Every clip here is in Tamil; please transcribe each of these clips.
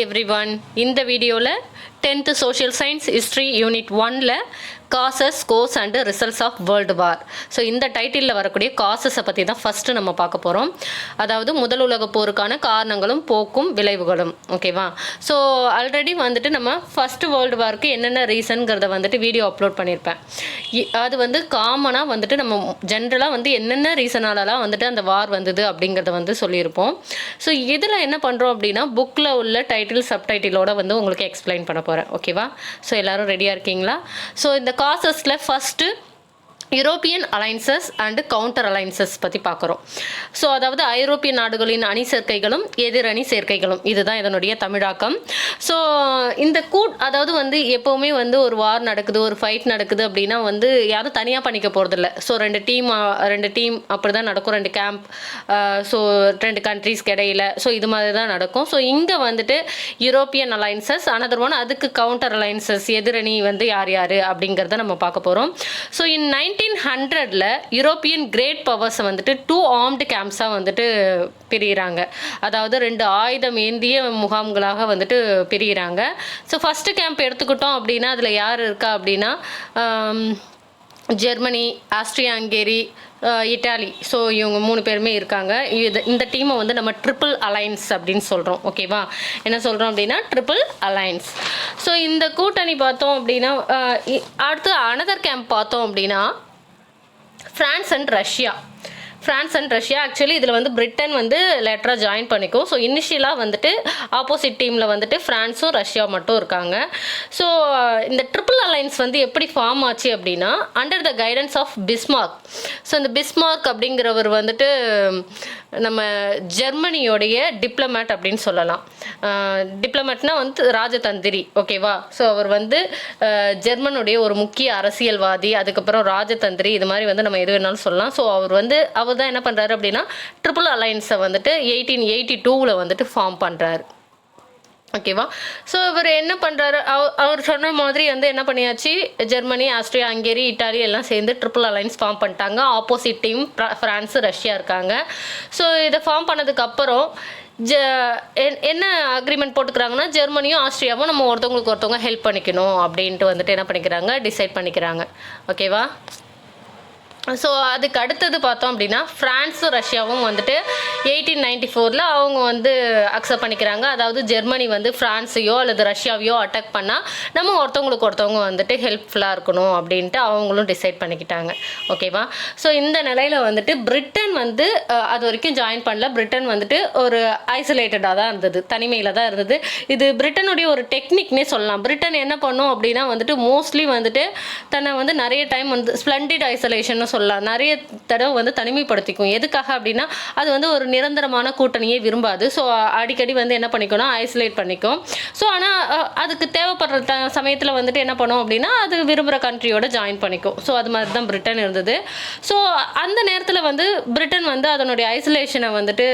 எவ்ரி ஒன் இந்த வீடியோவில் tenth social science history unit ஒனில் causes course and results of world war so இந்த டைட்டிலில் வரக்கூடிய காசஸை பற்றி தான் ஃபஸ்ட்டு நம்ம பார்க்க போகிறோம் அதாவது முதல் உலக போருக்கான காரணங்களும் போக்கும் விளைவுகளும். ஓகேவா ஸோ ஆல்ரெடி வந்துட்டு நம்ம ஃபஸ்ட்டு வேர்ல்டு வார்க்கு என்னென்ன ரீசன்கிறத வந்துட்டு வீடியோ அப்லோட் பண்ணியிருப்பேன். இ- அது வந்து காமனாக வந்துட்டு நம்ம ஜென்ரலாக வந்து என்னென்ன ரீசனாலலாம் வந்துட்டு அந்த வார் வந்தது அப்படிங்கிறத வந்து சொல்லியிருப்போம். ஸோ இதில் என்ன பண்ணுறோம் அப்படின்னா புக்கில் உள்ள டைட்டில் சப்டைட்டிலோட வந்து உங்களுக்கு எக்ஸ்பிளைன் பண்ண போகிறேன் ஓகேவா ஸோ எல்லாரும் ரெடியாக இருக்கீங்களா? ஸோ இந்த காசஸில் first European alliances and counter alliances பற்றி பார்க்குறோம். ஸோ அதாவது ஐரோப்பிய நாடுகளின் அணி சேர்க்கைகளும் எதிரணி சேர்க்கைகளும் இதுதான் இதனுடைய தமிழாக்கம். ஸோ இந்த கூட் அதாவது வந்து எப்போவுமே வந்து ஒரு வார் நடக்குது ஒரு ஃபைட் நடக்குது அப்படின்னா வந்து யாரும் தனியாக பண்ணிக்க போகிறதில்ல ஸோ ரெண்டு டீம் ரெண்டு டீம் அப்படி தான் நடக்கும். ரெண்டு கேம்ப் ஸோ ரெண்டு கண்ட்ரீஸ்க்கு இடையில. ஸோ இது மாதிரி தான் நடக்கும். ஸோ இங்கே வந்துட்டு யூரோப்பியன் அலைன்சஸ் அனதர் ஒன் அதுக்கு கவுண்டர் அலைன்சஸ் எதிரணி வந்து யார் யார் அப்படிங்கிறத நம்ம பார்க்க போகிறோம் ஸோ இன் நைன் நைன்டீன் ஹண்ட்ரடில் யூரோப்பியன் கிரேட் பவர்ஸை வந்துட்டு டூ ஆர்ம்டு கேம்ப்ஸாக வந்துட்டு பிரிகிறாங்க அதாவது ரெண்டு ஆயுதம் ஏந்திய முகாம்களாக வந்துட்டு பிரிகிறாங்க ஸோ ஃபஸ்ட்டு கேம்ப் எடுத்துக்கிட்டோம் அப்படின்னா அதில் யார் இருக்கா அப்படின்னா Germany Austria Hungary Italy. So இவங்க மூணு பேருமே இருக்காங்க. இது இந்த டீமை வந்து நம்ம ட்ரிபிள் அலைன்ஸ் அப்படின்னு சொல்கிறோம் ஓகேவா என்ன சொல்கிறோம் அப்படின்னா ட்ரிபிள் அலைன்ஸ் ஸோ இந்த கூட்டணி பார்த்தோம் அப்படின்னா அடுத்து அனதர் கேம்ப் பார்த்தோம் அப்படின்னா France and Russia France and Russia actually இதில் வந்து பிரிட்டன் வந்து லெட்டராக ஜாயின் பண்ணிக்கும். ஸோ இனிஷியலாக வந்துட்டு ஆப்போசிட் டீமில் வந்துட்டு ஃப்ரான்ஸும் ரஷ்யா மட்டும் இருக்காங்க. ஸோ இந்த ட்ரிபிள் அலைன்ஸ் வந்து எப்படி ஃபார்ம் ஆச்சு அப்படின்னா under the guidance of Bismarck so இந்த பிஸ்மார்க் அப்படிங்கிறவர் வந்துட்டு நம்ம ஜெர்மனியோடைய டிப்ளமேட் அப்படின்னு சொல்லலாம். டிப்ளமேட்னா வந்து ராஜதந்திரி ஓகேவா ஸோ அவர் வந்து ஜெர்மனுடைய ஒரு முக்கிய அரசியல்வாதி அதுக்கப்புறம் ராஜதந்திரி இது மாதிரி வந்து நம்ம எது வேணாலும் சொல்லலாம். ஸோ அவர் வந்து அவர் தான் என்ன பண்ணுறாரு அப்படின்னா ட்ரிபிள் அலைன்ஸை வந்துட்டு எயிட்டீன் எயிட்டி டூவில் வந்துட்டு ஃபார்ம் பண்ணுறாரு ஓகேவா ஸோ இவர் என்ன பண்ணுறாரு அவர் சொன்ன மாதிரி வந்து என்ன பண்ணியாச்சு? ஜெர்மனி ஆஸ்திரியா ஹங்கேரி இட்டாலி எல்லாம் சேர்ந்து ட்ரிபிள் அலைன்ஸ் ஃபார்ம் பண்ணிட்டாங்க. ஆப்போசிட் டீம் ஃப்ரான்ஸ் ரஷ்யா இருக்காங்க. ஸோ இதை ஃபார்ம் பண்ணதுக்கப்புறம் ஜ என்- என்ன அக்ரிமெண்ட் போட்டுக்கிறாங்கன்னா ஜெர்மனியும் ஆஸ்திரியாவும் நம்ம ஒருத்தவங்களுக்கு ஒருத்தவங்க ஹெல்ப் பண்ணிக்கணும் அப்படின்ட்டு வந்துட்டு என்ன பண்ணிக்கிறாங்க டிசைட் பண்ணிக்கிறாங்க. ஓகேவா ஸோ அதுக்கு அடுத்தது பார்த்தோம் அப்படின்னா ஃப்ரான்ஸும் ரஷ்யாவும் வந்துட்டு எயிட்டீன் நைன்டி ஃபோரில் அவங்க வந்து அக்செப்ட் பண்ணிக்கிறாங்க. அதாவது ஜெர்மனி வந்து ஃப்ரான்ஸையோ அல்லது ரஷ்யாவையோ அட்டாக் பண்ணால் நம்ம ஒருத்தவங்களுக்கு ஒருத்தவங்க வந்துட்டு ஹெல்ப்ஃபுல்லாக இருக்கணும் அப்படின்ட்டு அவங்களும் டிசைட் பண்ணிக்கிட்டாங்க. ஓகேவா ஸோ இந்த நிலையில் வந்துட்டு பிரிட்டன் வந்து அது வரைக்கும் ஜாயின் பண்ணல. பிரிட்டன் வந்துட்டு ஒரு ஐசோலேட்டடாக தான் இருந்தது. தனிமையில் தான் இருந்தது. இது பிரிட்டனுடைய ஒரு டெக்னிக்னே சொல்லலாம். பிரிட்டன் என்ன பண்ணும் அப்படின்னா வந்துட்டு மோஸ்ட்லி வந்துட்டு தன்னை வந்து நிறைய டைம் வந்து ஸ்ப்ளண்டிட் ஐசோலேஷன் சொல்லலாம். நிறைய தடவை வந்து தனிமைப்படுத்திக்கும் எதுக்காக அப்படின்னா அது வந்து ஒரு நிரந்தரமான கூட்டணியை விரும்பாது. ஸோ அடிக்கடி வந்து என்ன பண்ணிக்கணும்? ஐசோலேட் பண்ணிக்கும். ஸோ ஆனால் அதுக்கு தேவைப்படுற த சமயத்தில் வந்துட்டு என்ன பண்ணும் அப்படின்னா அது விரும்புகிற கண்ட்ரியோட ஜாயின் பண்ணிக்கும். ஸோ அது மாதிரி தான் பிரிட்டன் இருந்தது. ஸோ அந்த நேரத்தில் வந்து பிரிட்டன் வந்து அதனுடைய ஐசோலேஷனை வந்துட்டு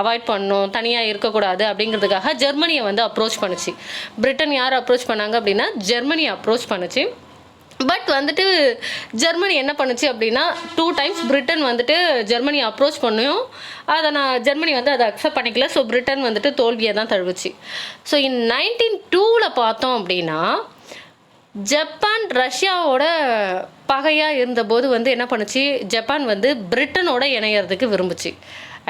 அவாய்ட் பண்ணணும். தனியாக இருக்கக்கூடாது அப்படிங்கிறதுக்காக ஜெர்மனியை வந்து அப்ரோச் பண்ணுச்சு. பிரிட்டன் யார் அப்ரோச் பண்ணாங்க அப்படின்னா ஜெர்மனி அப்ரோச் பண்ணுச்சு. பட் வந்துட்டு ஜெர்மனி என்ன பண்ணுச்சு அப்படின்னா டூ டைம்ஸ் பிரிட்டன் வந்துட்டு ஜெர்மனி அப்ரோச் பண்ணியும் அதை நான் ஜெர்மனி வந்து அதை அக்செப்ட் பண்ணிக்கல. ஸோ பிரிட்டன் வந்துட்டு தோல்வியை தான் தழுவுச்சு. ஸோ இன் நைன்டீன் டூவில் பார்த்தோம் அப்படின்னா ஜப்பான் ரஷ்யாவோட பகையாக இருந்தபோது வந்து என்ன பண்ணுச்சு? ஜப்பான் வந்து பிரிட்டனோட இணையறதுக்கு விரும்புச்சு.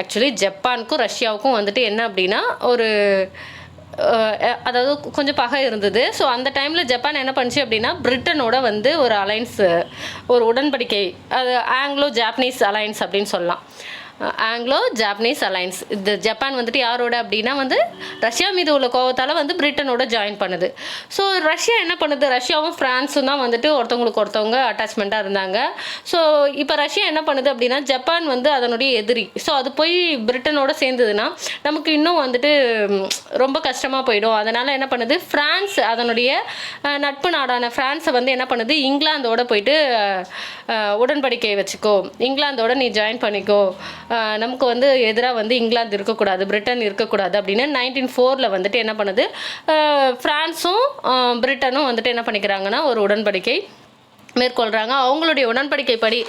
ஆக்சுவலி ஜப்பானுக்கும் ரஷ்யாவுக்கும் வந்துட்டு என்ன அப்படின்னா ஒரு அதாவது கொஞ்சம் பகை இருந்தது. ஸோ அந்த டைமில் ஜப்பான் என்ன பண்ணுச்சு அப்படின்னா பிரிட்டனோட வந்து ஒரு அலைன்ஸ் ஒரு உடன்படிக்கை அது ஆங்கிலோ ஜாப்பனீஸ் அலைன்ஸ் அப்படின்னு சொல்லலாம். ஆங்கிலோ ஜாப்பனீஸ் அலைன்ஸ் இந்த ஜப்பான் வந்துட்டு யாரோட அப்படின்னா வந்து ரஷ்யா மீது உள்ள கோவத்தால் வந்து பிரிட்டனோட ஜாயின் பண்ணுது. ஸோ ரஷ்யா என்ன பண்ணுது? ரஷ்யாவும் ஃப்ரான்ஸும் தான் வந்துட்டு ஒருத்தவங்களுக்கு ஒருத்தவங்க அட்டாச்மெண்ட்டாக இருந்தாங்க. ஸோ இப்போ ரஷ்யா என்ன பண்ணுது அப்படின்னா ஜப்பான் வந்து அதனுடைய எதிரி. ஸோ அது போய் பிரிட்டனோட சேர்ந்ததுன்னா நமக்கு இன்னும் வந்துட்டு ரொம்ப கஷ்டமாக போயிடும். அதனால் என்ன பண்ணுது? ஃப்ரான்ஸ் அதனுடைய நட்பு நாடான ஃப்ரான்ஸை வந்து என்ன பண்ணுது? இங்கிலாந்தோட போயிட்டு உடன்படிக்கையை உடன்படிக்கை வச்சுக்கோ. இங்கிலாந்தோட நீ ஜாயின் பண்ணிக்கோ. நமக்கு வந்து எதிராக வந்து இங்கிலாந்து இருக்கக்கூடாது பிரிட்டன் இருக்கக்கூடாது அப்படின்னு நைன்டீன் ஃபோரில் வந்துட்டு என்ன பண்ணுது? ஃப்ரான்ஸும் பிரிட்டனும் வந்துட்டு என்ன பண்ணிக்கிறாங்கன்னா ஒரு உடன்படிக்கை மேற்கொள்கிறாங்க அவங்களுடைய உடன்படிக்கைப்படி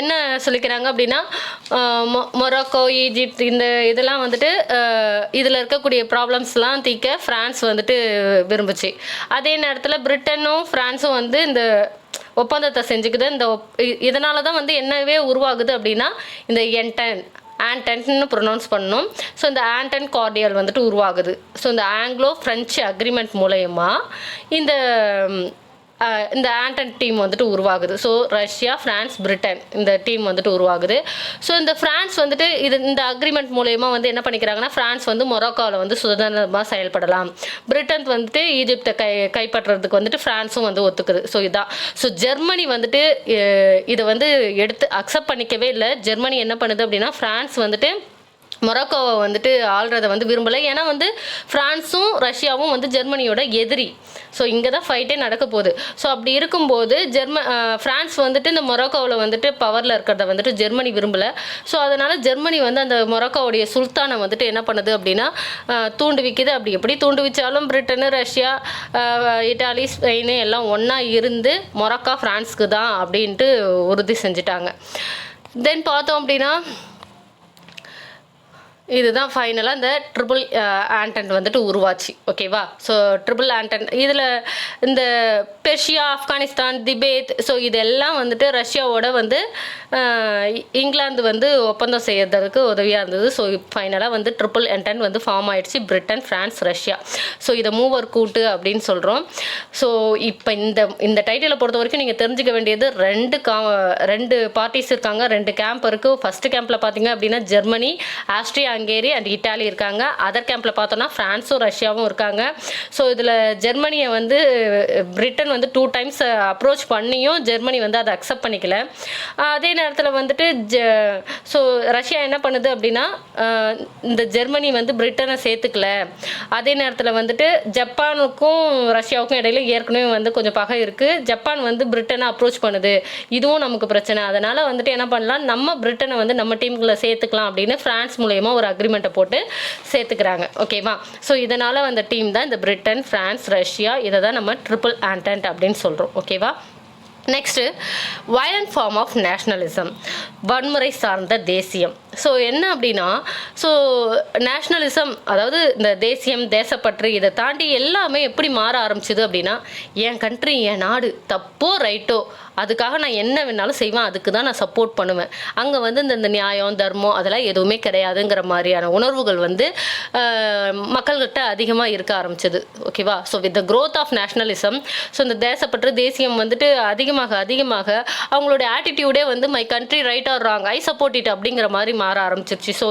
என்ன சொல்லிக்கிறாங்க அப்படின்னா மொ மொராக்கோ ஈஜிப்ட் இந்த இதெல்லாம் வந்துட்டு இதில் இருக்கக்கூடிய ப்ராப்ளம்ஸ்லாம் தீர்க்க ஃப்ரான்ஸ் வந்துட்டு விரும்புச்சு. அதே நேரத்தில் பிரிட்டனும் ஃப்ரான்ஸும் வந்து இந்த ஒப்பந்தத்தை செஞ்சுக்குது. இந்த இதனால தான் வந்து என்னவே உருவாகுது அப்படின்னா இந்த என்டன் ஆன்டன்ட்னு ப்ரொனவுன்ஸ் பண்ணணும் ஸோ இந்த ஆன்டன் கார்டியல் வந்துட்டு உருவாகுது. ஸோ இந்த ஆங்கிலோ ஃப்ரெஞ்சு அக்ரிமெண்ட் மூலயமா இந்த இந்த ஆண்டன் டீம் வந்துட்டு உருவாகுது. ஸோ ரஷ்யா ஃப்ரான்ஸ் பிரிட்டன் இந்த டீம் வந்துட்டு உருவாகுது. ஸோ இந்த ஃப்ரான்ஸ் வந்துட்டு இது இந்த அக்ரிமெண்ட் மூலயமா வந்து என்ன பண்ணிக்கிறாங்கன்னா ஃப்ரான்ஸ் வந்து மொரோக்காவில் வந்து சுதந்திரமாக செயல்படலாம். பிரிட்டன் வந்துட்டு ஈஜிப்தை கை கைப்பற்றுறதுக்கு வந்துட்டு ஃப்ரான்ஸும் வந்து ஒத்துக்குது. ஸோ இதான் ஸோ ஜெர்மனி வந்துட்டு இதை வந்து எடுத்து அக்செப்ட் பண்ணிக்கவே இல்லை. ஜெர்மனி என்ன பண்ணுது அப்படின்னா ஃப்ரான்ஸ் வந்துட்டு மொரோக்கோவை வந்துட்டு ஆள்றதை வந்து விரும்பலை. ஏன்னா வந்து ஃப்ரான்ஸும் ரஷ்யாவும் வந்து ஜெர்மனியோட எதிரி. ஸோ இங்கே தான் ஃபைட்டே நடக்க போகுது. ஸோ அப்படி இருக்கும்போது ஜெர்ம ஃப்ரான்ஸ் வந்துட்டு இந்த மொரோக்கோவில் வந்துட்டு பவரில் இருக்கிறத வந்துட்டு ஜெர்மனி விரும்பலை. ஸோ அதனால் ஜெர்மனி வந்து அந்த மொரோக்கோவுடைய சுல்தானை வந்துட்டு என்ன பண்ணுது அப்படின்னா தூண்டுவிக்குது அப்படி எப்படி தூண்டுவிச்சாலும் பிரிட்டனு ரஷ்யா இட்டாலி ஸ்பெயின் எல்லாம் ஒன்றா இருந்து மொரோக்கா ஃப்ரான்ஸ்க்கு தான் அப்படின்ட்டு உறுதி செஞ்சுட்டாங்க. தென் பார்த்தோம் அப்படின்னா இதுதான் ஃபைனலாக இந்த ட்ரிபிள் ஆண்டன்ட் வந்துட்டு உருவாச்சு. ஓகேவா ஸோ ட்ரிபிள் ஆண்டன்ட் இதில் இந்த பெர்ஷியா ஆப்கானிஸ்தான் திபேத் ஸோ இதெல்லாம் வந்துட்டு ரஷ்யாவோட வந்து இங்கிலாந்து வந்து ஒப்பந்தம் செய்யறதுக்கு உதவியாக இருந்தது. ஸோ ஃபைனலாக வந்து ட்ரிபிள் என்டன் வந்து ஃபார்ம் ஆயிடுச்சு. பிரிட்டன் ஃப்ரான்ஸ் ரஷ்யா ஸோ இதை மூவர் கூட்டு அப்படின்னு சொல்கிறோம் ஸோ இப்போ இந்த இந்த டைட்டிலை பொறுத்த வரைக்கும் நீங்கள் தெரிஞ்சுக்க வேண்டியது ரெண்டு கா ரெண்டு பார்ட்டிஸ் இருக்காங்க. ரெண்டு கேம்ப் இருக்குது ஃபஸ்ட்டு கேம்பில் பார்த்தீங்க அப்படின்னா Germany Austria Hungary and Italy இருக்காங்க. அதர் கேம்பில் பார்த்தோன்னா ஃப்ரான்ஸும் ரஷ்யாவும் இருக்காங்க. ஸோ இதில் ஜெர்மனியை வந்து பிரிட்டன் வந்து டூ டைம்ஸ் அப்ரோச் பண்ணியும் ஜெர்மனி வந்து அதை அக்செப்ட் பண்ணிக்கல. அதே நேரத்தில் வந்துட்டு ஜ ஸோ ரஷ்யா என்ன பண்ணுது அப்படின்னா uh, இந்த ஜெர்மனி வந்து பிரிட்டனை சேர்த்துக்கல. அதே நேரத்தில் வந்துட்டு ஜப்பானுக்கும் ரஷ்யாவுக்கும் இடையில ஏற்கனவே வந்து கொஞ்சம் பகை இருக்குது ஜப்பான் வந்து பிரிட்டனை அப்ரோச் பண்ணுது. இதுவும் நமக்கு பிரச்சனை. அதனால் வந்துட்டு என்ன பண்ணலாம்? நம்ம பிரிட்டனை வந்து நம்ம டீமுக்குள்ளே சேர்த்துக்கலாம் அப்படின்னு ஃப்ரான்ஸ் மூலயமா ஒரு அக்ரிமெண்ட்டை போட்டு சேர்த்துக்கிறாங்க. ஓகேவா ஸோ இதனால் வந்த டீம் தான் இந்த பிரிட்டன் ஃப்ரான்ஸ் ரஷ்யா இதை தான் நம்ம ட்ரிபிள் ஆண்டன்ட் அப்படின்னு சொல்கிறோம் ஓகேவா next violent form of nationalism வன்முறை சார்ந்த தேசியம். ஸோ என்ன அப்படின்னா ஸோ நேஷ்னலிசம் அதாவது இந்த தேசியம் தேசப்பற்று இதை தாண்டி எல்லாமே எப்படி மாற ஆரம்பிச்சிது அப்படின்னா என் கண்ட்ரி என் நாடு தப்போ ரைட்டோ அதுக்காக நான் என்ன வேணாலும் செய்வேன் அதுக்கு தான் நான் சப்போர்ட் பண்ணுவேன். அங்கே வந்து இந்த இந்த நியாயம் தர்மம் அதெல்லாம் எதுவுமே கிடையாதுங்கிற மாதிரியான உணர்வுகள் வந்து மக்கள்கிட்ட அதிகமாக இருக்க ஆரம்பிச்சது. ஓகேவா so with the growth of nationalism so இந்த தேசப்பற்று தேசியம் வந்துட்டு அதிகமாக அதிகமாக அவங்களுடைய ஆட்டிடியூடே வந்து my country right or wrong I support it அப்படிங்கிற மாதிரி மாற ஆரம்பிச்சிருச்சு. ஸோ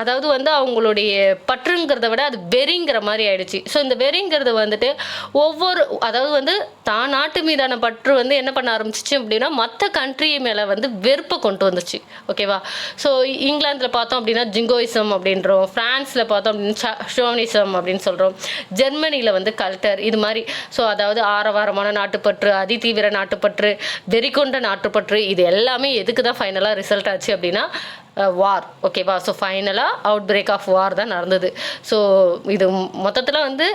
அதாவது வந்து அவங்களுடைய பற்றுங்கிறத விட அது வெறிங்கிற மாதிரி ஆயிடுச்சு. ஸோ இந்த வெறிங்கிறது வந்துட்டு ஒவ்வொரு அதாவது வந்து தான் நாட்டு மீதான பற்று வந்து என்ன பண்ண ஆரம்பிச்சிச்சு அப்படின்னா மற்ற கண்ட்ரி மேலே வந்து வெறுப்பை கொண்டு வந்துச்சு. ஓகேவா ஸோ இங்கிலாந்தில் பார்த்தோம் அப்படின்னா ஜிங்கோயிசம் அப்படின்றோம். ஃப்ரான்ஸில் பார்த்தோம் அப்படின்னா ஷோனிசம் அப்படின்னு சொல்கிறோம் ஜெர்மனியில் வந்து கல்டர் இது மாதிரி. ஸோ அதாவது ஆரவாரமான நாட்டுப்பற்று அதிதீவிர நாட்டுப்பற்று வெறிகொண்ட நாட்டுப்பற்று இது எல்லாமே எதுக்கு தான் ஃபைனலாக ரிசல்ட் ஆச்சு அப்படின்னா வார் ஓகேவா ஸோ ஃபைனலாக அவுட் பிரேக் ஆஃப் வார் தான் நடந்தது. ஸோ இது மொத்தத்தில் வந்து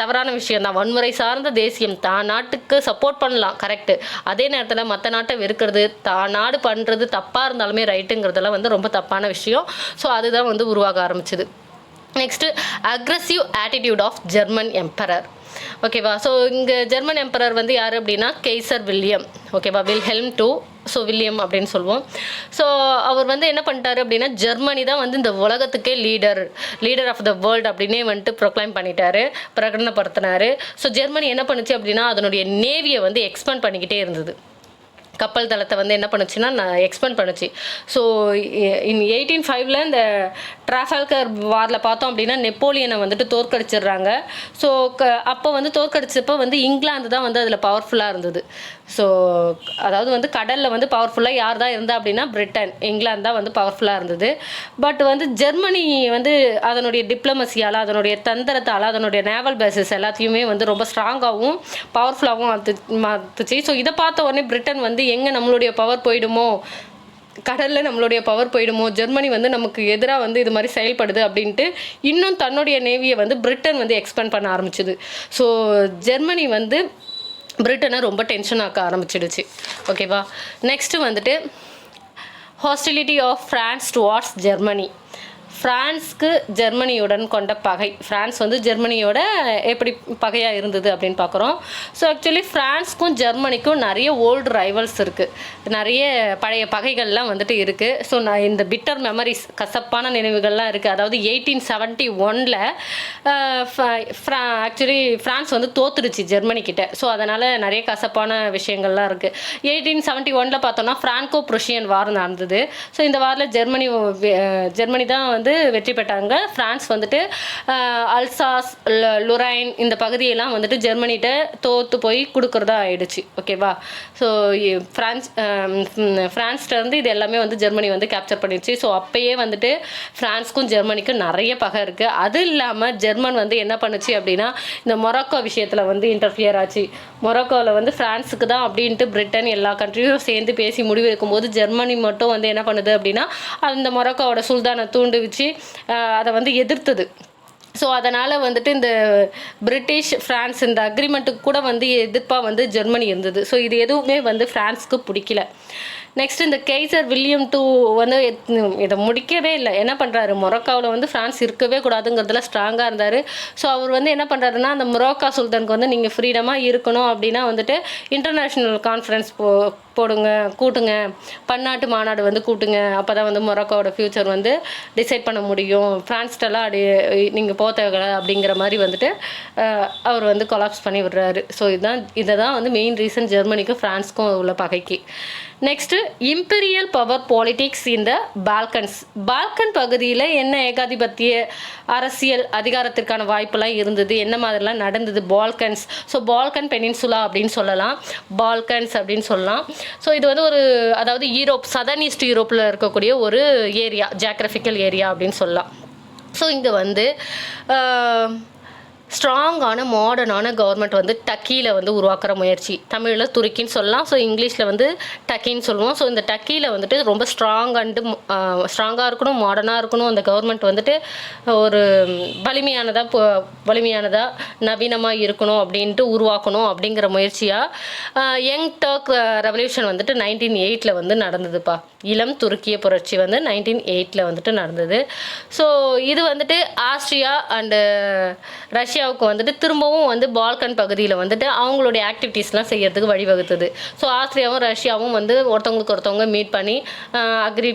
தவறான விஷயம் தான். வன்முறை சார்ந்த தேசியம் தான் நாட்டுக்கு சப்போர்ட் பண்ணலாம் கரெக்டு அதே நேரத்தில் மற்ற நாட்டை வெறுக்கிறது தான் நாடு பண்ணுறது தப்பாக இருந்தாலுமே ரைட்டுங்கிறதெல்லாம் வந்து ரொம்ப தப்பான விஷயம். ஸோ அதுதான் வந்து உருவாக ஆரம்பிச்சுது. Next aggressive attitude of German emperor ஓகேவா ஸோ இங்கே ஜெர்மன் எம்பரர் வந்து யார் அப்படின்னா கெய்சர் வில்லியம் ஓகேவா Wilhelm two so William அப்படின்னு சொல்லுவோம். ஸோ அவர் வந்து என்ன பண்ணிட்டாரு அப்படின்னா ஜெர்மனி தான் வந்து இந்த உலகத்துக்கே leader leader of the world அப்படின்னே வந்துட்டு ப்ரொக்ளைம் பண்ணிட்டாரு பிரகடனப்படுத்தினாரு. ஸோ ஜெர்மனி என்ன பண்ணுச்சு அப்படின்னா அதனுடைய நேவியை வந்து எக்ஸ்பேண்ட் பண்ணிக்கிட்டே இருந்தது. கப்பல் தளத்தை வந்து என்ன பண்ணுச்சுன்னா நான் எக்ஸ்பேண்ட் பண்ணுச்சு. ஸோ இன் எயிட்டீன் ஃபைவ்ல இந்த ட்ராஃபால்கர் வாரில் பார்த்தோம் அப்படின்னா நெப்போலியனை வந்துட்டு தோற்கடிச்சிடுறாங்க. ஸோ க அப்போ வந்து தோற்கடிச்சப்போ வந்து இங்கிலாந்து தான் வந்து அதில் பவர்ஃபுல்லாக இருந்தது. ஸோ அதாவது வந்து கடலில் வந்து பவர்ஃபுல்லாக யார் தான் இருந்தா அப்படின்னா பிரிட்டன். இங்கிலாந்து தான் வந்து பவர்ஃபுல்லாக இருந்தது. பட் வந்து ஜெர்மனி வந்து அதனுடைய டிப்ளமசியால் அதனுடைய தந்திரத்தால் அதனுடைய நேவல் பேசஸ் எல்லாத்தையுமே வந்து ரொம்ப ஸ்ட்ராங்காகவும் பவர்ஃபுல்லாகவும் மாத்து மாற்றுச்சு ஸோ இதை பார்த்த உடனே பிரிட்டன் வந்து எங்கே நம்மளுடைய பவர் போயிடுமோ? கடலில் நம்மளுடைய பவர் போயிடுமோ? ஜெர்மனி வந்து நமக்கு எதிராக வந்து இது மாதிரி செயல்படுது அப்படின்ட்டு இன்னும் தன்னுடைய நேவியை வந்து பிரிட்டன் வந்து எக்ஸ்பேண்ட் பண்ண ஆரம்பிச்சுது. ஸோ ஜெர்மனி வந்து பிரிட்டனை ரொம்ப டென்ஷன் ஆக்க ஆரம்பிச்சிடுச்சு. ஓகேவா நெக்ஸ்ட்டு வந்துட்டு hostility of France towards Germany ஃப்ரான்ஸ்க்கு ஜெர்மனியுடன் கொண்ட பகை. ஃப்ரான்ஸ் வந்து ஜெர்மனியோட எப்படி பகையாக இருந்தது அப்படின்னு பார்க்குறோம் ஸோ ஆக்சுவலி ஃப்ரான்ஸ்க்கும் ஜெர்மனிக்கும் நிறைய ஓல்டு ரைவல்ஸ் இருக்குது நிறைய பழைய பகைகள்லாம் வந்துட்டு இருக்குது ஸோ நான் இந்த பிட்டர் மெமரிஸ் கசப்பான நினைவுகள்லாம் இருக்குது அதாவது எயிட்டீன் செவன்ட்டி ஒனில் ஆக்சுவலி ஃப்ரான்ஸ் வந்து தோத்துடுச்சு ஜெர்மனிக்கிட்ட ஸோ அதனால் நிறைய கசப்பான விஷயங்கள்லாம் இருக்குது எயிட்டீன் செவன்ட்டி ஒனில் பார்த்தோம்னா ஃப்ரான்கோ ப்ரொஷியன் வார் நடந்தது. ஸோ இந்த வாரில் ஜெர்மனி ஜெர்மனி தான் வந்து வெற்றி பெற்றாங்க. ஃப்ரான்ஸ் வந்துட்டு அல்சாஸ் ல- லுரைன் இந்த பகுதியெல்லாம் வந்துட்டு ஜெர்மனிகிட்ட தோற்று போய் கொடுக்குறதா ஆயிடுச்சு. ஓகேவா ஸோ ஃப்ரான்ஸ் ஃப்ரான்ஸ்ட இருந்து இது எல்லாமே வந்து ஜெர்மனி வந்து கேப்சர் பண்ணிடுச்சு. ஸோ அப்பயே வந்துட்டு ஃப்ரான்ஸ்க்கும் ஜெர்மனிக்கும் நிறைய பகை இருக்குது அது இல்லாமல் ஜெர்மன் வந்து என்ன பண்ணுச்சு அப்படின்னா இந்த மொராக்கோ விஷயத்தில் வந்து இன்டர்ஃபியர் ஆச்சு. மொராக்கோவில் வந்து ஃப்ரான்ஸுக்கு தான் அப்படின்ட்டு பிரிட்டன் எல்லா கண்ட்ரியும் சேர்ந்து பேசி முடிவு இருக்கும்போது ஜெர்மனி மட்டும் வந்து என்ன பண்ணுது அப்படின்னா அந்த மொராக்கோவோட சுல்தானை தூண்டு வச்சு அதை வந்து எதிர்த்தது. ஸோ அதனால் வந்துட்டு இந்த பிரிட்டிஷ் ஃப்ரான்ஸ் இந்த அக்ரிமெண்ட்டுக்கு கூட வந்து எதிர்ப்பாக வந்து ஜெர்மனி இருந்தது. ஸோ இது எதுவுமே வந்து ஃப்ரான்ஸ்க்கு பிடிக்கல. நெக்ஸ்ட் இந்த கெய்சர் வில்லியம் டூ வந்து எத்- இதை முடிக்கவே இல்லை. என்ன பண்ணுறாரு மொரோக்காவில் வந்து ஃப்ரான்ஸ் இருக்கவே கூடாதுங்கிறதுல ஸ்ட்ராங்காக இருந்தார். ஸோ அவர் வந்து என்ன பண்ணுறாருன்னா அந்த மொரோக்கா சுல்தானுக்கு வந்து நீங்கள் ஃப்ரீடமாக இருக்கணும் அப்படின்னா வந்துட்டு இன்டர்நேஷ்னல் கான்ஃபரன்ஸ் போ போடுங்க கூட்டுங்க. பன்னாட்டு மாநாடு வந்து கூட்டுங்க. அப்போ தான் வந்து மொரோக்கோவோட ஃப்யூச்சர் வந்து டிசைட் பண்ண முடியும். ஃப்ரான்ஸ்டெல்லாம் அடி நீங்கள் போக தேவையில்ல அப்படிங்கிற மாதிரி வந்துட்டு அவர் வந்து கொலாப்ஸ் பண்ணி விடுறாரு. ஸோ இதுதான் இதை தான் வந்து மெயின் ரீசன் ஜெர்மனிக்கும் ஃப்ரான்ஸ்க்கும் உள்ள பகைக்கு. நெக்ஸ்ட்டு இம்பீரியல் பவர் பாலிடிக்ஸ் இந்த பால்கன்ஸ் பால்கன் பகுதியில் என்ன ஏகாதிபத்திய அரசியல் அதிகாரத்திற்கான வாய்ப்பெல்லாம் இருந்தது? என்ன மாதிரிலாம் நடந்தது? பால்கன்ஸ். ஸோ பால்கன் பெனின்சுலா அப்படின்னு சொல்லலாம். பால்கன்ஸ் அப்படின்னு சொல்லலாம். ஸோ இது வந்து ஒரு அதாவது யூரோப் சதர்ன் ஈஸ்ட் யூரோப்பில் இருக்கக்கூடிய ஒரு ஏரியா ஜியாகிரபிக்கல் ஏரியா அப்படின்னு சொல்லலாம். ஸோ இங்கே வந்து ஸ்ட்ராங்கான மாடர்னான கவர்மெண்ட் வந்து டக்கியில் வந்து உருவாக்குற முயற்சி. தமிழில் துருக்கின்னு சொல்லலாம். ஸோ இங்கிலீஷில் வந்து டக்கின்னு சொல்லுவோம். ஸோ இந்த டக்கியில் வந்துட்டு ரொம்ப ஸ்ட்ராங் அண்டு ஸ்ட்ராங்காக இருக்கணும் மாடர்னாக இருக்கணும். அந்த கவர்மெண்ட் வந்துட்டு ஒரு வலிமையானதாக வலிமையானதாக நவீனமாக இருக்கணும் அப்படின்ட்டு உருவாக்கணும் அப்படிங்கிற முயற்சியாக யங் டர்க் ரெவல்யூஷன் வந்துட்டு நைன்டீன் எயிட்டில் வந்து நடந்ததுப்பா. இளம் துருக்கிய புரட்சி வந்து நைன்டீன் எயிட்டில் வந்துட்டு நடந்தது. ஸோ இது வந்துட்டு ஆஸ்ட்ரியா அண்டு ரஷ்யாவுக்கு வந்துட்டு திரும்பவும் வந்து பால்கன் பகுதியில் வந்துட்டு அவங்களுடைய ஆக்டிவிட்டீஸ்லாம் செய்யறதுக்கு வழிவகுத்தது. ஸோ ஆஸ்திரியாவும் ரஷ்யாவும் வந்து ஒருத்தவங்களுக்கு ஒருத்தவங்க மீட் பண்ணி அக்ரி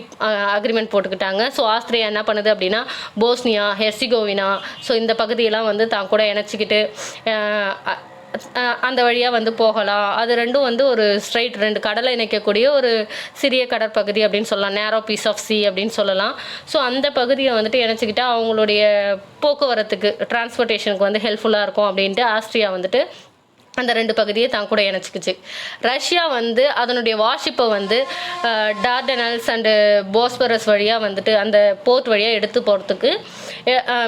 அக்ரிமெண்ட் போட்டுக்கிட்டாங்க. ஸோ ஆஸ்திரியா என்ன பண்ணுது அப்படின்னா போஸ்னியா ஹெர்சிகோவினா ஸோ இந்த பகுதியெல்லாம் வந்து தான் கூட இணைச்சிக்கிட்டு அந்த வழியாக வந்து போகலாம். அது ரெண்டும் வந்து ஒரு ஸ்ட்ரைட் ரெண்டு கடலை இணைக்கக்கூடிய ஒரு சிறிய கடற்பகுதி அப்படின்னு சொல்லலாம். நேரோ பீஸ் ஆஃப் சி அப்படின்னு சொல்லலாம். ஸோ அந்த பகுதியை வந்துட்டு இணைச்சிக்கிட்டு அவங்களுடைய போக்குவரத்துக்கு டிரான்ஸ்போர்ட்டேஷனுக்கு வந்து ஹெல்ப்ஃபுல்லாக இருக்கும் அப்படின்ட்டு ஆஸ்ட்ரியா வந்துட்டு அந்த ரெண்டு பகுதியை தான் கூட இணைச்சிக்கிச்சு. ரஷ்யா வந்து அதனுடைய வாஷிப்பை வந்து டார்டனல்ஸ் அண்டு போஸ்பரஸ் வழியாக வந்துட்டு அந்த போர்ட் வழியாக எடுத்து போகிறதுக்கு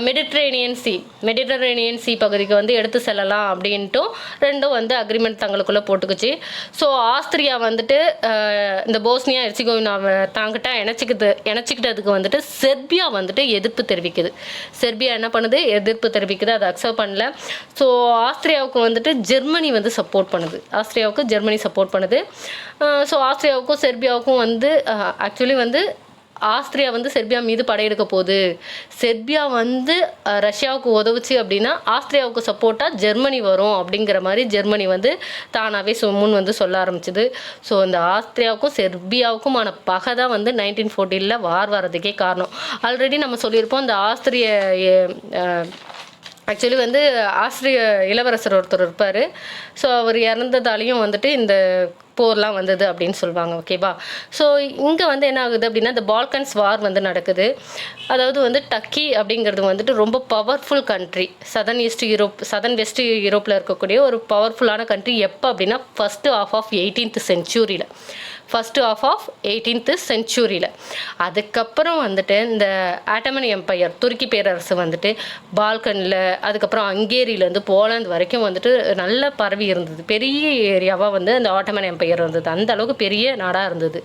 மெடிட்ரேனியன் சி மெடிட்ரேனியன் சி பகுதிக்கு வந்து எடுத்து செல்லலாம் அப்படின்ட்டும் ரெண்டும் வந்து அக்ரிமெண்ட் தங்களுக்குள்ளே போட்டுக்குச்சு. ஸோ ஆஸ்திரியா வந்துட்டு இந்த போஸ்னியா எர்சிகோவினாவை தாங்கிட்ட இணைச்சிக்கிது இணைச்சிக்கிட்டதுக்கு வந்துட்டு செர்பியா வந்துட்டு எதிர்ப்பு தெரிவிக்குது. செர்பியா என்ன பண்ணுது? எதிர்ப்பு தெரிவிக்குது அதை அக்செப்ட் பண்ணல. ஸோ ஆஸ்திரியாவுக்கு வந்துட்டு ஜெர்மன் ஜெர்மனி வந்து சப்போர்ட் பண்ணுது. ஆஸ்திரியாவுக்கு ஜெர்மனி சப்போர்ட் பண்ணுது. ஸோ ஆஸ்திரியாவுக்கும் செர்பியாவுக்கும் வந்து ஆக்சுவலி வந்து ஆஸ்திரியா வந்து செர்பியா மீது படையெடுக்க போகுது. செர்பியா வந்து ரஷ்யாவுக்கு உதவுச்சு அப்படின்னா ஆஸ்திரியாவுக்கு சப்போர்ட்டாக ஜெர்மனி வரும் அப்படிங்கிற மாதிரி ஜெர்மனி வந்து தானாகவே சொ முன் வந்து சொல்ல ஆரம்பிச்சுது. ஸோ இந்த ஆஸ்திரியாவுக்கும் செர்பியாவுக்குமான பகை தான் வந்து நைன்டீன் ஃபோர்டீனில் வார் வர்றதுக்கே காரணம். ஆல்ரெடி நம்ம சொல்லியிருப்போம் இந்த ஆஸ்திரிய ஆக்சுவலி வந்து ஆஸ்திரிய இளவரசர் ஒருத்தர் இருப்பார். ஸோ அவர் இறந்ததாலையும் வந்துட்டு இந்த போர்லாம் வந்தது அப்படின்னு சொல்லுவாங்க ஓகேவா ஸோ இங்கே வந்து என்ன ஆகுது அப்படின்னா இந்த பால்கன்ஸ் வார் வந்து நடக்குது. அதாவது வந்து டக்கி அப்படிங்கிறது வந்துட்டு ரொம்ப powerful country southern east Europe southern west யூரோப்பில் இருக்கக்கூடிய ஒரு பவர்ஃபுல்லான கண்ட்ரி எப்போ அப்படின்னா ஃபஸ்ட்டு ஆஃப் ஆஃப் எயிட்டீன்த் செஞ்சுரியில் ஃபஸ்ட்டு ஆஃப் ஆஃப் எயிட்டீன்த்து செஞ்சுரியில் அதுக்கப்புறம் வந்துட்டு இந்த ஆட்டமன் எம்பையர் துருக்கி பேரரசு வந்துட்டு பால்கனில் அதுக்கப்புறம் ஹங்கேரியிலேருந்து போலாந்து வரைக்கும் வந்துட்டு நல்ல பரவி இருந்தது. பெரிய ஏரியாவாக வந்து அந்த ஆட்டமன் எம்பையர் இருந்தது. அந்த அளவுக்கு பெரிய நாடாக இருந்தது.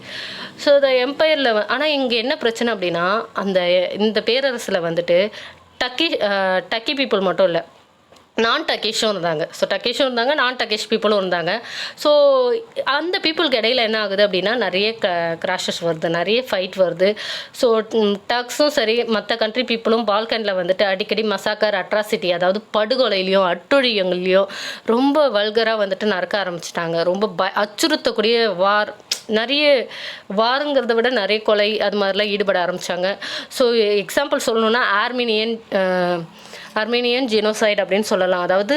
ஸோ இந்த எம்பையரில் ஆனால் இங்கே என்ன பிரச்சனை அப்படின்னா அந்த இந்த பேரரசில் வந்துட்டு டக்கி டக்கி பீப்புள் மட்டும் இல்லை. நான் டக்கேஷும் இருந்தாங்க. ஸோ டக்கேஷும் இருந்தாங்க நான் டக்கேஷ் பீப்புளும் இருந்தாங்க. ஸோ அந்த பீப்புளுக்கு இடையில என்ன ஆகுது அப்படின்னா நிறைய க கிராஷஸ் வருது நிறைய ஃபைட் வருது. ஸோ டக்ஸும் சரி மற்ற கண்ட்ரி பீப்புளும் பால்கனில் வந்துட்டு அடிக்கடி மசாக்கர் அட்ராசிட்டி அதாவது படுகொலையிலையும் அட்டொழியங்கள்லையும் ரொம்ப வல்கராக வந்துட்டு நடக்க ஆரம்பிச்சிட்டாங்க. ரொம்ப ப அச்சுறுத்தக்கூடிய வார் நிறைய வாருங்கிறத விட நிறைய கொலை அது மாதிரிலாம் ஈடுபட ஆரம்பித்தாங்க ஸோ எக்ஸாம்பிள் சொல்லணுன்னா ஆர்மீனியன் அர்மேனியன் ஜெனோசைட் அப்படின்னு சொல்லலாம். அதாவது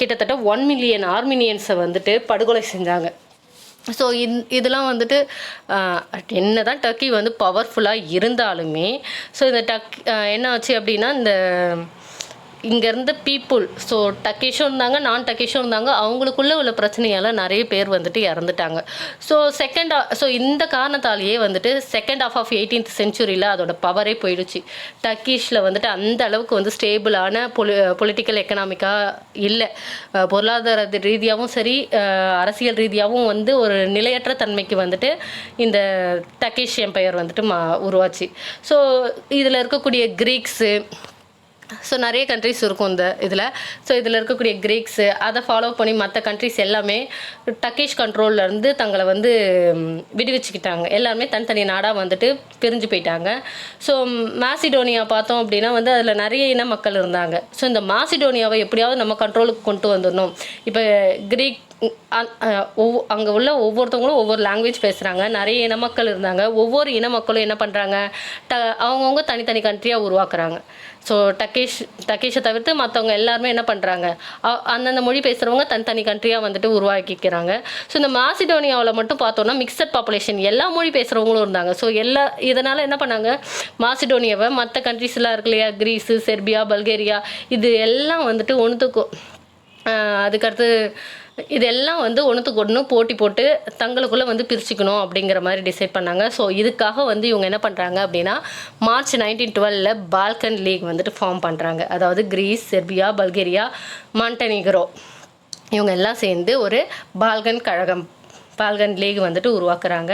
கிட்டத்தட்ட ஒன் மில்லியன் ஆர்மீனியன்ஸை வந்துட்டு படுகொலை செஞ்சாங்க. ஸோ இந் இதெல்லாம் வந்துட்டு என்ன தான் டர்க்கி வந்து பவர்ஃபுல்லாக இருந்தாலுமே ஸோ இந்த டக் என்ன ஆச்சு அப்படின்னா இந்த இங்கே இருந்த பீப்புள் ஸோ டக்கேஷும் இருந்தாங்க நான் டக்கேஷும் இருந்தாங்க அவங்களுக்குள்ளே உள்ள பிரச்சனையால் நிறைய பேர் வந்துட்டு இறந்துட்டாங்க. ஸோ செகண்ட் ஸோ இந்த காரணத்தாலேயே வந்துட்டு செகண்ட் ஆஃப் ஆஃப் எயிட்டீன்த் செஞ்சுரியில் அதோட பவரே போயிடுச்சு. டக்கீஷில் வந்துட்டு அந்த அளவுக்கு வந்து ஸ்டேபிளான பொலி பொலிட்டிக்கல் எக்கனாமிக்காக இல்லை. பொருளாதார ரீதியாகவும் சரி அரசியல் ரீதியாகவும் வந்து ஒரு நிலையற்ற தன்மைக்கு வந்துட்டு இந்த டக்கேஷ் எம்பையர் வந்துட்டு மா உருவாச்சு. ஸோ இதில் இருக்கக்கூடிய கிரீக்ஸு ஸோ நிறைய கண்ட்ரிஸ் இருக்கும் இந்த இதில். ஸோ இதில் இருக்கக்கூடிய கிரீக்ஸு அதை ஃபாலோ பண்ணி மற்ற கண்ட்ரிஸ் எல்லாமே டக்கீஷ் கண்ட்ரோல்ல இருந்து தங்களை வந்து விடுவிச்சுக்கிட்டாங்க. எல்லாருமே தனித்தனி நாடாக வந்துட்டு பிரிஞ்சு போயிட்டாங்க. ஸோ மாசிடோனியா பார்த்தோம் அப்படின்னா வந்து அதில் நிறைய இன மக்கள் இருந்தாங்க. ஸோ இந்த மாசிடோனியாவை எப்படியாவது நம்ம கண்ட்ரோலுக்கு கொண்டு வந்துடணும். இப்போ கிரீக் ஒவ்வொ அங்கே உள்ள ஒவ்வொருத்தவங்களும் ஒவ்வொரு லாங்குவேஜ் பேசுகிறாங்க நிறைய இன மக்கள் இருந்தாங்க. ஒவ்வொரு இன மக்களும் என்ன பண்ணுறாங்க ட அவங்கவுங்க தனித்தனி கண்ட்ரியாக உருவாக்குறாங்க. ஸோ டக்கேஷ் டக்கேஷை தவிர்த்து மற்றவங்க எல்லாருமே என்ன பண்ணுறாங்க அந்தந்த மொழி பேசுகிறவங்க தனித்தனி கண்ட்ரியாக வந்துட்டு உருவாக்கிக்கிறாங்க. ஸோ இந்த மாசிடோனியாவில் மட்டும் பார்த்தோன்னா மிக்சட் பாப்புலேஷன் எல்லா மொழி பேசுகிறவங்களும் இருந்தாங்க. ஸோ எல்லா இதனால் என்ன பண்ணாங்க? மாசிடோனியாவை மற்ற கண்ட்ரிஸ்லாம் இருக்கு இல்லையா? கிரீஸு செர்பியா பல்கேரியா இது எல்லாம் வந்துட்டு ஒன்றுத்துக்கும் அதுக்கடுத்து இதெல்லாம் வந்து ஒன்றுத்துக்கு ஒன்று போட்டி போட்டு தங்களுக்குள்ளே வந்து பிரிச்சுக்கணும் அப்படிங்கிற மாதிரி டிசைட் பண்ணாங்க. ஸோ இதுக்காக வந்து இவங்க என்ன பண்ணுறாங்க அப்படின்னா மார்ச் நைன்டீன் டுவெலில் பால்கன் லீக் வந்துட்டு ஃபார்ம் பண்ணுறாங்க அதாவது கிரீஸ் செர்பியா பல்கேரியா மாண்டனிகரோ இவங்க எல்லாம் சேர்ந்து ஒரு பால்கன் கழகம் பால்கன் லீக் வந்துட்டு உருவாக்குறாங்க.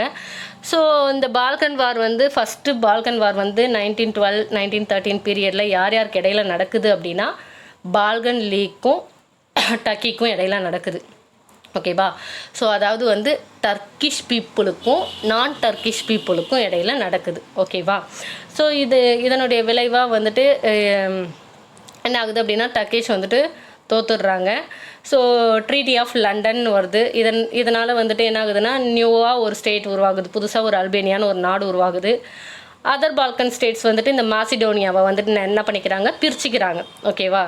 ஸோ இந்த பால்கன் வார் வந்து ஃபஸ்ட்டு பால்கன் வார் வந்து நைன்டீன் டுவெல் நைன்டீன் தேர்ட்டீன் பீரியடில் யார் யாருக்கு இடையில நடக்குது அப்படின்னா பால்கன் லீக்கும் டக்கிக்கும் இடையில நடக்குது. ஓகேவா ஸோ அதாவது வந்து டர்க்கிஷ் பீப்புளுக்கும் நான் டர்க்கிஷ் பீப்புளுக்கும் இடையில நடக்குது. ஓகேவா ஸோ இது இதனுடைய விளைவாக வந்துட்டு என்ன ஆகுது அப்படின்னா டர்க்கிஷ் வந்துட்டு தோத்துடுறாங்க. ஸோ ட்ரீட்டி ஆஃப் லண்டன் வருது. இதன் இதனால் வந்துட்டு என்ன ஆகுதுன்னா நியூவாக ஒரு ஸ்டேட் உருவாகுது. புதுசாக ஒரு அல்பேனியான்னு ஒரு நாடு உருவாகுது. அதர் பால்கன் ஸ்டேட்ஸ் வந்துட்டு இந்த மாசிடோனியாவை வந்துட்டு என்ன பண்ணிக்கிறாங்க? பிரிச்சுக்கிறாங்க. ஓகேவா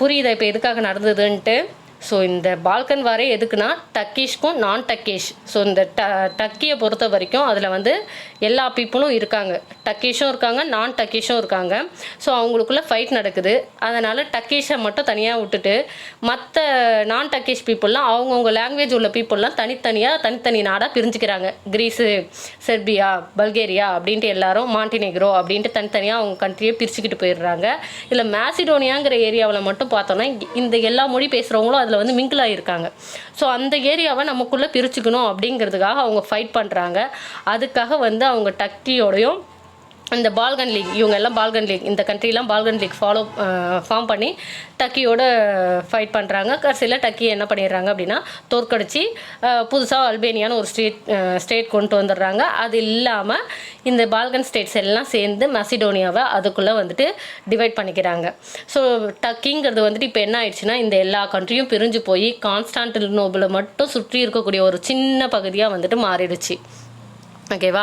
புரியுதா? இப்போ எதுக்காக நடந்ததுன்ட்டு? ஸோ இந்த பால்கன் வாரே எதுக்குன்னா டக்கீஷ்க்கும் நான் டக்கீஷ் ஸோ இந்த ட டக்கியை பொறுத்த வரைக்கும் அதில் வந்து எல்லா பீப்புளும் இருக்காங்க. டக்கீஷும் இருக்காங்க நான் டக்கீஷும் இருக்காங்க. ஸோ அவங்களுக்குள்ள ஃபைட் நடக்குது. அதனால் டக்கீஷை மட்டும் தனியாக விட்டுட்டு மற்ற நான் டக்கீஷ் பீப்புளெலாம் அவங்கவுங்க லாங்குவேஜ் உள்ள பீப்புளெலாம் தனித்தனியாக தனித்தனி நாடாக பிரிஞ்சுக்கிறாங்க. கிரீஸு செர்பியா பல்கேரியா அப்படின்ட்டு எல்லாரும் மாண்டினெக்ரோ அப்படின்ட்டு தனித்தனியாக அவங்க கண்ட்ரியை பிரிச்சுக்கிட்டு போயிடுறாங்க. இதில் மேசிடோனியாங்கிற ஏரியாவில் மட்டும் பார்த்தோன்னா இந்த எல்லா மொழி பேசுகிறவங்களும் அதில் வந்து மிங்கிள் ஆகியிருக்காங்க ஸோ அந்த ஏரியாவை நமக்குள்ளே பிரிச்சுக்கணும் அப்படிங்கிறதுக்காக அவங்க ஃபைட் பண்ணுறாங்க அதுக்காக வந்து அவங்க டக்கியோடையும் இந்த பால்கன் லீக் இவங்க எல்லாம் பால்கன் லீக் இந்த கண்ட்ரிலாம் பால்கன் லீக் ஃபாலோ ஃபார்ம் பண்ணி டக்கியோட ஃபைட் பண்ணுறாங்க கடைசியில் டக்கி என்ன பண்ணிடுறாங்க அப்படின்னா தோற்கடிச்சு புதுசாக அல்பேனியான்னு ஒரு ஸ்டேட் ஸ்டேட் கொண்டு வந்துடுறாங்க. அது இல்லாமல் இந்த பால்கன் ஸ்டேட்ஸ் எல்லாம் சேர்ந்து மெசிடோனியாவை அதுக்குள்ளே வந்துட்டு டிவைட் பண்ணிக்கிறாங்க. ஸோ டக்கிங்கிறது வந்துட்டு இப்போ என்ன ஆயிடுச்சுன்னா இந்த எல்லா கண்ட்ரியும் பிரிஞ்சு போய் கான்ஸ்டான்டினோபிளை மட்டும் சுற்றி இருக்கக்கூடிய ஒரு சின்ன பகுதியாக வந்துட்டு மாறிடுச்சு. ஓகேவா?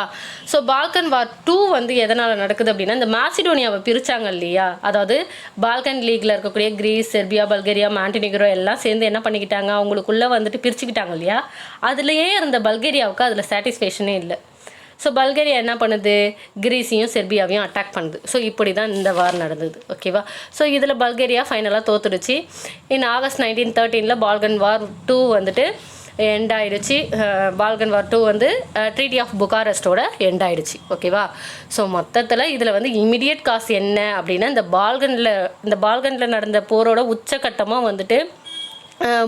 ஸோ பால்கன் வார் டூ வந்து எதனால் நடக்குது அப்படின்னா இந்த மாசிடோனியாவை பிரித்தாங்க இல்லையா? அதாவது பால்கன் லீக்ல இருக்கக்கூடிய கிரீஸ் செர்பியா பல்கேரியா மாண்டினிகரோ எல்லாம் சேர்ந்து என்ன பண்ணிக்கிட்டாங்க? அவங்களுக்குள்ளே வந்துட்டு பிரிச்சுக்கிட்டாங்க இல்லையா? அதுலேயே இருந்த பல்கேரியாவுக்கு அதில் சாட்டிஸ்ஃபேக்ஷனே இல்லை. ஸோ பல்கேரியா என்ன பண்ணுது? கிரீஸையும் செர்பியாவையும் அட்டாக் பண்ணுது. ஸோ இப்படி தான் இந்த வார் நடந்தது. ஓகேவா? ஸோ இதில் பல்கேரியா ஃபைனலாக தோத்துடுச்சு. இன் ஆகஸ்ட் நைன்டீன் தேர்ட்டீனில் பால்கன் வார் டூ வந்துட்டு எண்ட் ஆயிடுச்சு பால்கன் வார் டூ வந்து ட்ரீட்டி ஆஃப் புகாரஸ்டோட எண்ட் ஆயிடுச்சு ஓகேவா ஸோ மொத்தத்தில் இதில் வந்து இமிடியட் காசு என்ன அப்படின்னா இந்த பால்கனில் இந்த பால்கனில் நடந்த போரோட உச்சக்கட்டமாக வந்துட்டு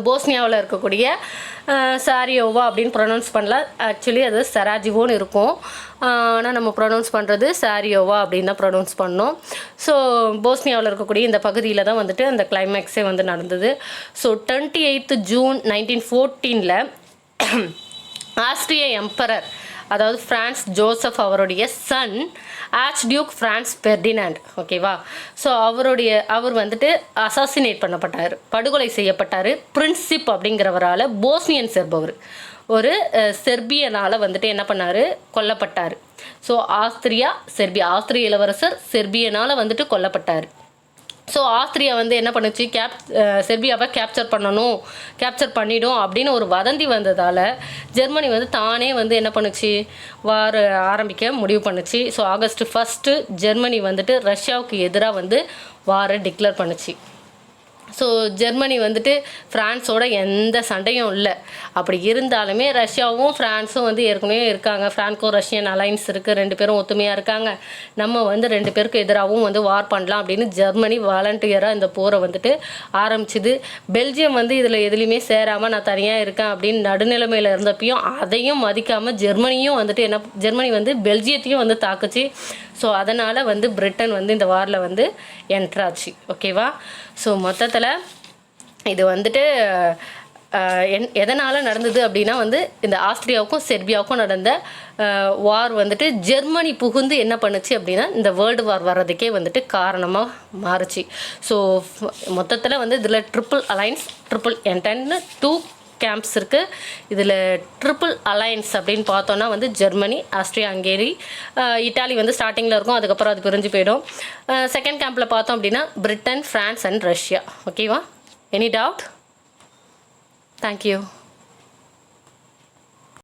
போஸ்னியாவில் இருக்கக்கூடிய சாரியோவா அப்படின்னு ப்ரொனவுன்ஸ் பண்ணல. ஆக்சுவலி அது சராஜிவோன்னு இருக்கும். ஆனால் நம்ம ப்ரொனவுன்ஸ் பண்ணுறது சாரியோவா அப்படின்னு தான் ப்ரொனவுன்ஸ் பண்ணோம். ஸோ போஸ்னியாவில் இருக்கக்கூடிய இந்த பகுதியில் தான் வந்துட்டு அந்த கிளைமேக்ஸே வந்து நடந்தது. So twenty eighth June nineteen ஃபோர்டீனில் Austrian emperor அதாவது ஃப்ரான்ஸ் ஜோசப் அவருடைய son archduke Franz Ferdinand ஓகேவா ஸோ அவருடைய அவர் வந்துட்டு அசாசினேட் பண்ணப்பட்டார். படுகொலை செய்யப்பட்டார். பிரின்சிப் அப்படிங்கிறவரால் போஸ்னியன் செர்பவர். ஒரு செர்பியனால் வந்துட்டு என்ன பண்ணார்? கொல்லப்பட்டார். ஸோ ஆஸ்திரியா செர்பியா ஆஸ்திரிய இளவரசர் செர்பியனால் வந்துட்டு கொல்லப்பட்டார். ஸோ ஆஸ்திரியா வந்து என்ன பண்ணுச்சு? கேப் செர்பியாவை கேப்சர் பண்ணணும் கேப்சர் பண்ணிடும் அப்படின்னு ஒரு வதந்தி வந்ததால் ஜெர்மனி வந்து தானே வந்து என்ன பண்ணுச்சு? வார் ஆரம்பிக்க முடிவு பண்ணுச்சு. ஸோ ஆகஸ்ட் ஃபஸ்ட்டு ஜெர்மனி வந்துட்டு ரஷ்யாவுக்கு எதிராக வந்து வாரை டிக்ளேர் பண்ணுச்சு. ஸோ ஜெர்மனி வந்துட்டு ஃப்ரான்ஸோட எந்த சண்டையும் இல்லை. அப்படி இருந்தாலுமே ரஷ்யாவும் ஃப்ரான்ஸும் வந்து ஏற்கனவே இருக்காங்க. ஃப்ரான்கோ ரஷ்யன் அலைன்ஸ் இருக்குது ரெண்டு பேரும் ஒத்துமையாக இருக்காங்க. நம்ம வந்து ரெண்டு பேருக்கு எதிராகவும் வந்து வார் பண்ணலாம் அப்படின்னு ஜெர்மனி வாலண்டியராக இந்த போரை வந்துட்டு ஆரம்பிச்சுது. பெல்ஜியம் வந்து இதில் எதுலேயுமே சேராமல் நான் தனியாக இருக்கேன் அப்படின்னு நடுநிலைமையில் இருந்தப்பையும் அதையும் மதிக்காமல் ஜெர்மனியும் வந்துட்டு என்ன ஜெர்மனி வந்து பெல்ஜியத்தையும் வந்து தாக்குச்சு. ஸோ அதனால் வந்து பிரிட்டன் வந்து இந்த வாரில் வந்து என்ட்ராச்சு ஓகேவா ஸோ மொத்தத்தில் இது வந்துட்டு என் எதனால் நடந்தது அப்படின்னா வந்து இந்த ஆஸ்திரியாவுக்கும் செர்பியாவுக்கும் நடந்த வார் வந்துட்டு ஜெர்மனி புகுந்து என்ன பண்ணுச்சு அப்படின்னா இந்த வேர்ல்டு வார் வர்றதுக்கே வந்துட்டு காரணமாக மாறுச்சு. ஸோ மொத்தத்தில் வந்து இதில் ட்ரிபிள் அலைன்ஸ் ட்ரிபிள் என்டன்னு டூ கேம்ப்ஸ் இருக்குது இதில் ட்ரிபிள் அலையன்ஸ் அப்படின்னு பார்த்தோன்னா வந்து ஜெர்மனி ஆஸ்ட்ரியா ஹங்கேரி இட்டாலி வந்து ஸ்டார்டிங்கில் இருக்கும். அதுக்கப்புறம் அது பிரிஞ்சு போயிடும். செகண்ட் கேம்பில் பார்த்தோம் அப்படின்னா பிரிட்டன் ஃப்ரான்ஸ் அண்ட் ரஷ்யா. ஓகேவா எனி டவுட் தேங்க்யூ